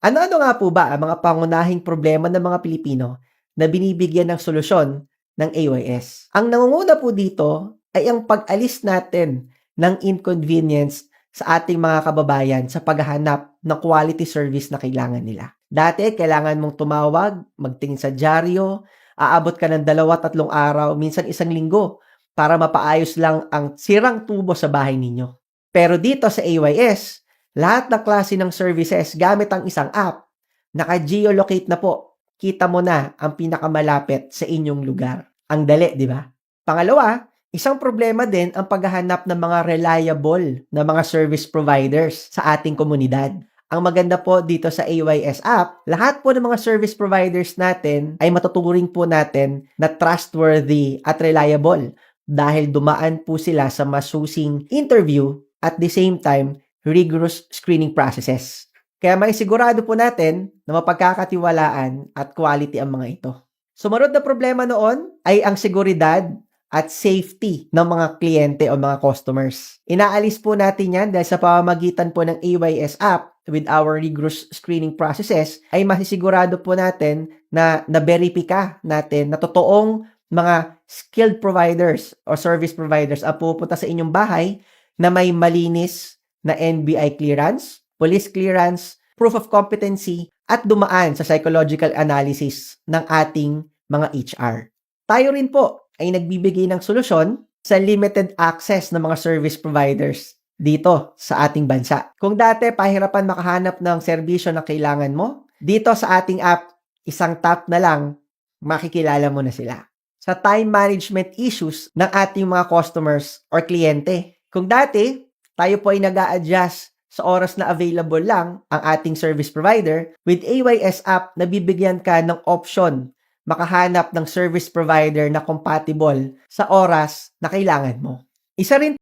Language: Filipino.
Ano-ano nga po ba ang mga pangunahing problema ng mga Pilipino na binibigyan ng solusyon ng AYS? Ang nangunguna po dito ay ang pag-alis natin ng inconvenience sa ating mga kababayan sa paghahanap ng quality service na kailangan nila. Dati, kailangan mong tumawag, magtingin sa dyaryo, aabot ka ng dalawa, tatlong araw, minsan isang linggo para mapaayos lang ang sirang tubo sa bahay ninyo. Pero dito sa AYS, lahat ng klase ng services gamit ang isang app, naka-geolocate na po. Kita mo na ang pinakamalapit sa inyong lugar. Ang dali, di ba? Pangalawa, isang problema din ang paghahanap ng mga reliable na mga service providers sa ating komunidad. Ang maganda po dito sa AYS app, lahat po ng mga service providers natin ay matuturing po natin na trustworthy at reliable dahil dumaan po sila sa masusing interview at the same time rigorous screening processes. Kaya may sigurado po natin na mapagkakatiwalaan at quality ang mga ito. Sumunod na problema noon ay ang seguridad at safety ng mga kliyente o mga customers. Inaalis po natin yan dahil sa pamamagitan po ng AYS app with our rigorous screening processes ay masisigurado po natin na na-verify natin na totoong mga skilled providers or service providers ang pupunta sa inyong bahay na may malinis na NBI clearance, police clearance, proof of competency, at dumaan sa psychological analysis ng ating mga HR. Tayo rin po ay nagbibigay ng solusyon sa limited access ng mga service providers dito sa ating bansa. Kung dati pahirapan makahanap ng serbisyo na kailangan mo, dito sa ating app, isang tap na lang, makikilala mo na sila. Sa time management issues ng ating mga customers or kliyente. Kung dati, tayo po ay nag adjust sa oras na available lang ang ating service provider, with AYS app, nabibigyan ka ng option makahanap ng service provider na compatible sa oras na kailangan mo. Isa rin